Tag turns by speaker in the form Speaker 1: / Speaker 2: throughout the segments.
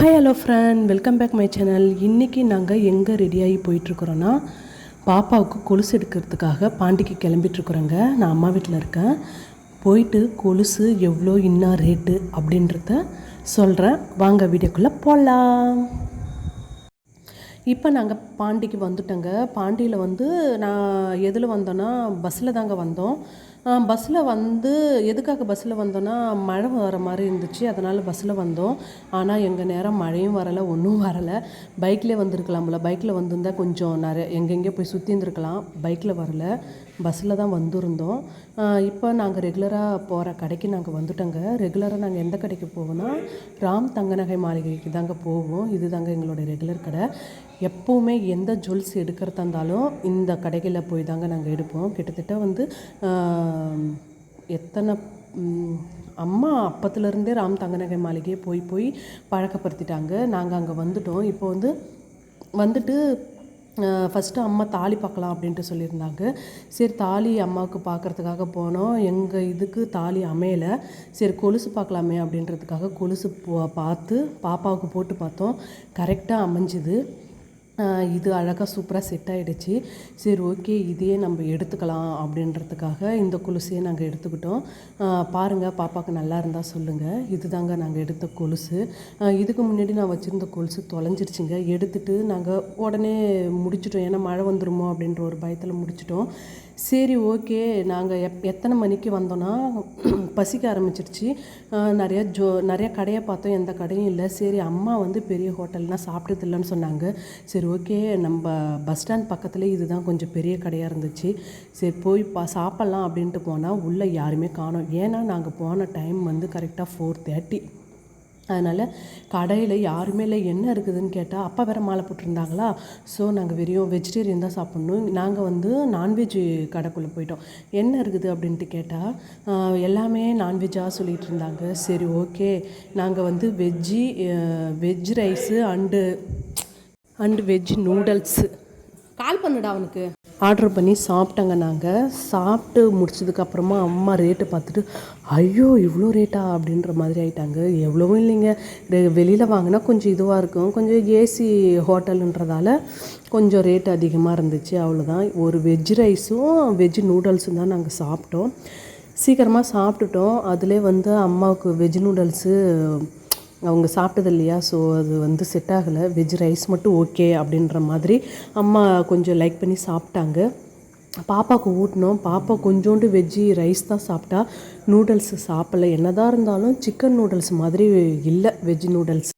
Speaker 1: Hi hello friend welcome back my channel இன்றைக்கி நாங்கள் எங்கே ரெடியாகி போயிட்டுருக்குறோன்னா பாப்பாவுக்கு கொலுசு எடுக்கிறதுக்காக பாண்டிக்கு கிளம்பிட்டுருக்குறோங்க. நான் அம்மா வீட்டில் இருக்கேன். போயிட்டு கொலுசு எவ்வளோ இன்னா ரேட்டு அப்படின்றத சொல்கிறேன் வாங்க வீடியோக்குள்ளே போகலாம் இப்போ நாங்கள் பாண்டிக்கு வந்துட்டோங்க. பாண்டியில் வந்து நான் எதில் வந்தோன்னா பஸ்ஸில் தாங்க வந்தோம். பஸ்ஸில் வந்து எதுக்காக பஸ்ஸில் வந்தோன்னா மழை வர மாதிரி இருந்துச்சு அதனால் பஸ்ஸில் வந்தோம். ஆனால் எங்கள் நேரம் மழையும் வரலை ஒன்றும் வரலை. பைக்கிலே வந்திருக்கலாம் போல் பைக்கில் வந்திருந்தால் கொஞ்சம் நிறைய எங்கெங்கே போய் சுற்றி இருந்திருக்கலாம். பைக்கில் வரல. பஸ்ஸில் தான் வந்திருந்தோம். இப்போ நாங்கள் ரெகுலராக போகிற கடைக்கு நாங்கள் வந்துட்டோங்க. ரெகுலராக நாங்கள் எந்த கடைக்கு போவோம்னா ராம் தங்கநகை மாளிகைக்கு தாங்க போவோம். இது தாங்க எங்களோட ரெகுலர் கடை. எப்போவுமே எந்த ஜுவல்ஸ் எடுக்கிறதா இருந்தாலும் இந்த கடைகளில் போய் தாங்க நாங்கள் எடுப்போம். கிட்டத்தட்ட வந்து எத்தனை அம்மா அப்பத்துலேருந்தே ராம் தங்கநகை மாளிகையே போய் போய் பழக்கப்படுத்திட்டாங்க. நாங்கள் அங்கே வந்துட்டோம். இப்போ வந்து வந்துட்டு ஃபஸ்ட்டு அம்மா தாலி பார்க்கலாம் அப்படின்ட்டு சொல்லியிருந்தாங்க. சரி தாலி அம்மாவுக்கு பார்க்குறதுக்காக போனோம். எங்கள் இதுக்கு தாலி அமையலை. சரி கொலுசு பார்க்கலாமே அப்படின்றதுக்காக கொலுசு போ- பார்த்து பாப்பாவுக்கு போட்டு பார்த்தோம். கரெக்டாக அமைஞ்சுது. இது அழகாக சூப்பராக செட் ஆகிடுச்சு சரி ஓகே இதையே நம்ம எடுத்துக்கலாம் அப்படின்றதுக்காக இந்த கொலுசையே நாங்கள் எடுத்துக்கிட்டோம். பாருங்கள் பாப்பாவுக்கு நல்லா இருந்தால் சொல்லுங்கள் இதுதாங்க நாங்கள் எடுத்த கொலுசு. இதுக்கு முன்னாடி நான் வச்சுருந்த கொலுசு தொலைஞ்சிருச்சுங்க. எடுத்துட்டு நாங்கள் உடனே முடிச்சிட்டோம். ஏன்னா மழை வந்துருமோ அப்படின்ற ஒரு பயத்தில் முடிச்சிட்டோம். சரி ஓகே நாங்கள் எப் எத்தனை மணிக்கு வந்தோன்னா பசிக்க ஆரம்பிச்சிருச்சு. நிறையா ஜோ நிறைய கடையை பார்த்தோம். எந்த கடையும் இல்லை. சரி அம்மா வந்து பெரிய ஹோட்டல்லாம் சாப்பிட்டது இல்லைன்னு சொன்னாங்க. சரி ஓகே நம்ம பஸ் ஸ்டாண்ட் பக்கத்துலேயே இதுதான் கொஞ்சம் பெரிய கடையாக இருந்துச்சு. சரி போய் பா சாப்பிட்லாம் அப்படின்ட்டு போனால் உள்ளே யாருமே காணோம். ஏன்னா நாங்கள் போன டைம் வந்து கரெக்டாக ஃபோர் தேர்ட்டி அதனால் கடையில் யாருமே இல்லை. என்ன இருக்குதுன்னு கேட்டால் அப்பா வேறு மாலை போட்டிருந்தாங்களா? ஸோ நாங்கள் வெறும் வெஜிடேரியன் தான் சாப்பிட்ணும். நாங்கள் வந்து நான்வெஜ் கடைக்குள்ளே போயிட்டோம். என்ன இருக்குது அப்படின்ட்டு கேட்டால் எல்லாமே நான்வெஜ்ஜாக சொல்லிகிட்டு இருந்தாங்க. சரி ஓகே. நாங்கள் வந்து veggie veg rice and and veg noodles call பண்ணுடா அவனுக்கு. ஆர்டர் பண்ணி சாப்பிட்டோங்க நாங்கள் சாப்பிட்டு முடிச்சதுக்கப்புறமா அம்மா ரேட்டு பார்த்துட்டு ஐயோ இவ்வளோ ரேட்டா அப்படின்ற மாதிரி ஆயிட்டாங்க. எவ்வளவும் இல்லைங்க. வெளியில் வாங்கினா கொஞ்சம் இதுவாக இருக்கும். கொஞ்சம் ஏசி ஹோட்டலுன்றதால கொஞ்சம் ரேட் அதிகமாக இருந்துச்சு. அவ்வளோதான் ஒரு வெஜ் ரைஸும் வெஜ் நூடுல்ஸும் தான் நாங்கள் சாப்பிட்டோம். சீக்கிரமாக சாப்பிட்டுட்டோம். அதிலே வந்து அம்மாவுக்கு வெஜ் நூடுல்ஸு அவங்க சாப்பிட்டது இல்லையா? ஸோ அது வந்து செட் ஆகலை. வெஜ் ரைஸ் மட்டும் ஓகே அப்படின்ற மாதிரி அம்மா கொஞ்சம் லைக் பண்ணி சாப்பிட்டாங்க. பாப்பாவுக்கு ஊட்டினோம். பாப்பா கொஞ்சோண்டு வெஜ்ஜி ரைஸ் தான் சாப்பிட்டா. நூடுல்ஸ் சாப்பிடல. என்னதான் இருந்தாலும் சிக்கன் நூடுல்ஸ் மாதிரி இல்லை வெஜ் நூடுல்ஸ்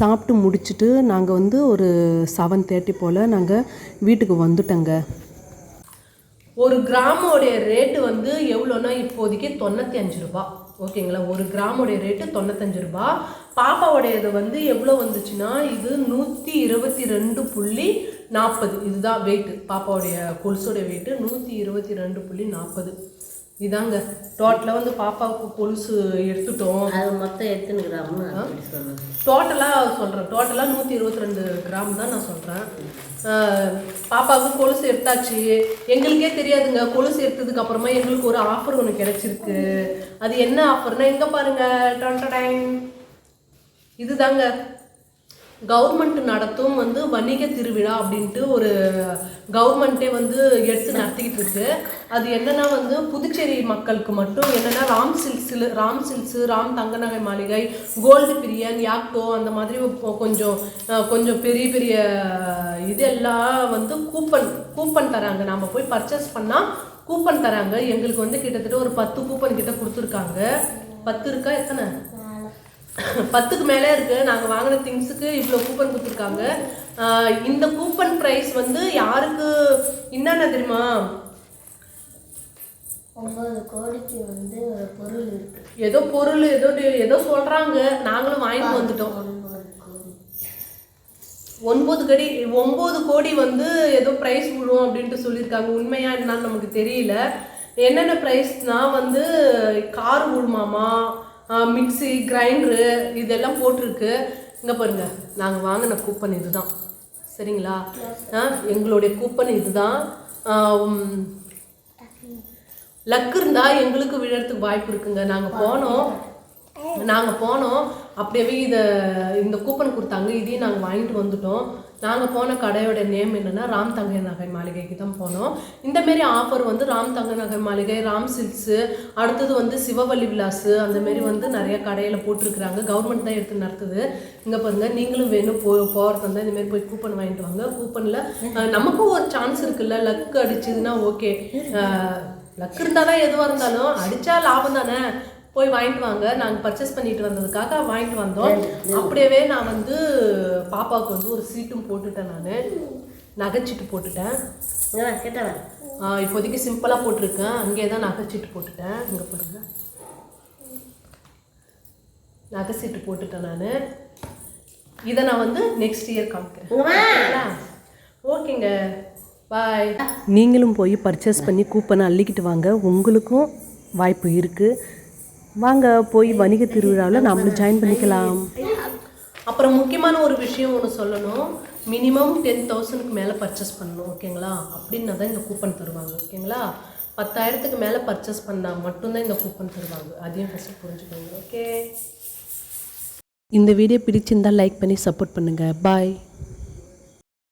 Speaker 1: சாப்பிட்டு முடிச்சுட்டு நாங்கள் வந்து ஒரு செவன் தேர்ட்டி போல் நாங்கள் வீட்டுக்கு வந்துட்டோங்க.
Speaker 2: ஒரு கிராமோடைய ரேட்டு வந்து எவ்வளோன்னா இப்போதைக்கு தொண்ணூற்றி அஞ்சு ரூபா ஓகேங்களா ஒரு கிராமுடைய ரேட்டு தொண்ணூத்தஞ்சு ரூபா. பாப்பாவுடையது வந்து எவ்வளோ வந்துச்சுன்னா இது நூற்றி இருபத்தி ரெண்டு புள்ளி நாற்பது இதுதான் வெயிட்டு பாப்பாவுடைய கொலுசோடைய வெயிட்டு நூற்றி இருபத்தி ரெண்டு புள்ளி நாற்பது இதாங்க. டோட்டலாக வந்து பாப்பாவுக்கு கொலுசு எடுத்துட்டோம்.
Speaker 3: அது மொத்தம் எத்தனை சொல்லுங்க
Speaker 2: டோட்டலாக சொல்கிறேன் டோட்டலாக நூற்றி இருபத்தி ரெண்டு கிராம் தான் நான் சொல்கிறேன் பாப்பாவுக்கு கொலுசு எடுத்தாச்சு. எங்களுக்கே தெரியாதுங்க. கொலுசு எடுத்ததுக்கு அப்புறமா எங்களுக்கு ஒரு ஆஃபர் ஒன்று கிடைச்சிருக்கு. அது என்ன ஆஃபர்னா எங்கே பாருங்க. இதுதாங்க. கவர்மெண்ட் நடத்தும் வந்து வணிக திருவிழா அப்படின்ட்டு ஒரு கவர்மெண்ட்டே வந்து எடுத்து நடத்திக்கிட்டு இருக்கு. அது என்னன்னா வந்து புதுச்சேரி மக்களுக்கு மட்டும் என்னன்னா ராம் சில்க்ஸில் ராம் சில்க்ஸு ராம் தங்கநகை மாளிகை கோல்டு பிரியன் யாக்டோ அந்த மாதிரி கொஞ்சம் கொஞ்சம் பெரிய பெரிய இதெல்லாம் வந்து கூப்பன் கூப்பன் தராங்க. நம்ம போய் பர்ச்சேஸ் பண்ணால் கூப்பன் தராங்க. எங்களுக்கு வந்து கிட்டத்தட்ட ஒரு பத்து கூப்பன் கிட்ட கொடுத்துருக்காங்க. பத்து இருக்கா எத்தனை? பத்துக்கு மேலே இருக்கு. நாங்கள் வாங்கின திங்ஸுக்கு இவ்வளோ கூப்பன் கொடுத்துருக்காங்க. இந்த கூப்பன் ப்ரைஸ் வந்து யாருக்கு என்னென்ன தெரியுமா?
Speaker 3: ஒன்பது கோடிக்கு வந்து பொருள் இருக்கு.
Speaker 2: ஏதோ பொருள் ஏதோ ஏதோ சொல்றாங்க. நாங்களும் வாங்கிட்டு வந்துட்டோம்.
Speaker 3: ஒன்பது கோடி.
Speaker 2: ஒம்பது கோடி வந்து ஏதோ ப்ரைஸ் விழும் அப்படின்ட்டு சொல்லியிருக்காங்க. உண்மையா என்னன்னு நமக்கு தெரியல. என்னென்ன ப்ரைஸ்னா வந்து கார் விழுமாமா? மிக்சி கிரைண்டரு இதெல்லாம் போட்டிருக்கு. இங்கே பாருங்க நாங்கள் வாங்கின கூப்பன் இதுதான். சரிங்களா? ஆ, எங்களுடைய கூப்பன் இதுதான். லக் இருந்தால் எங்களுக்கு விழறதுக்கு வாய்ப்பு இருக்குங்க. நாங்கள் போனோம்.
Speaker 1: நாங்கள் போனோம். அப்படியே இதை இந்த கூப்பன் கொடுத்தாங்க. இதையும் நாங்கள் வாங்கிட்டு வந்துட்டோம். நாங்கள் போன கடையோட நேம் என்னென்னா ராம் தங்க நகை மாளிகைக்கு தான் போனோம். இந்த மாரி ஆஃபர் வந்து ராம் தங்க நகை மாளிகை ராம் சில்க்ஸு அடுத்தது வந்து சிவவல்லி விலாஸு அந்தமாரி வந்து நிறைய கடையில் போட்டிருக்கிறாங்க. கவர்மெண்ட் தான் எடுத்து நடத்துது. இங்கே பாருங்கள் நீங்களும் வேணும் போ போகிறது வந்து இந்தமாரி போய் கூப்பன் வாங்கிட்டு வாங்க. கூப்பனில் நமக்கும் ஒரு சான்ஸ் இருக்குல்ல லக் அடிச்சதுன்னா ஓகே லக் இருந்தால் தான் எதுவாக இருந்தாலும் அடித்தா லாபம் தானே? போய் வாங்கிட்டு வாங்க. நாங்கள் பர்ச்சேஸ் பண்ணிட்டு வந்ததுக்காக வாங்கிட்டு வந்தோம். அப்படியே நான் வந்து பாப்பாவுக்கு வந்து ஒரு சீட்டும் போட்டுட்டேன் நான். நகைச்சீட்டு போட்டுட்டேன்.
Speaker 4: இங்க கிட்ட. வா
Speaker 1: ஆ, இப்போதைக்கு சிம்பிளாக போட்டிருக்கேன். அங்கேயே தான் நகைச்சீட்டு போட்டுட்டேன். இங்கே பாருங்க. நகை சீட்டு போட்டுட்டேன் நான். இதை நான் வந்து நெக்ஸ்ட் இயர் காமிக்கிறேன்? ஓகேங்க. பாய்
Speaker 3: நீங்களும் போய் பர்ச்சேஸ் பண்ணி கூப்பனை அள்ளிக்கிட்டு வாங்க. உங்களுக்கும் வாய்ப்பு இருக்குது வாங்க போய் வணிக திருவிழாவில் நம்மளும் ஜாயின் பண்ணிக்கலாம்.
Speaker 1: அப்புறம் முக்கியமான ஒரு விஷயம் ஒன்று சொல்லணும். மினிமம் டென் தௌசண்ட்க்கு மேலே பர்ச்சேஸ் பண்ணணும் ஓகேங்களா அப்படின்னா தான் இந்த கூப்பன் தருவாங்க ஓகேங்களா பத்தாயிரத்துக்கு மேலே பர்ச்சேஸ் பண்ணால் மட்டும்தான் இந்த கூப்பன் தருவாங்க. அதையும் ஃபஸ்ட்டு புரிஞ்சுக்கோங்க ஓகே
Speaker 3: இந்த வீடியோ பிடிச்சிருந்தால் லைக் பண்ணி சப்போர்ட் பண்ணுங்கள் பாய்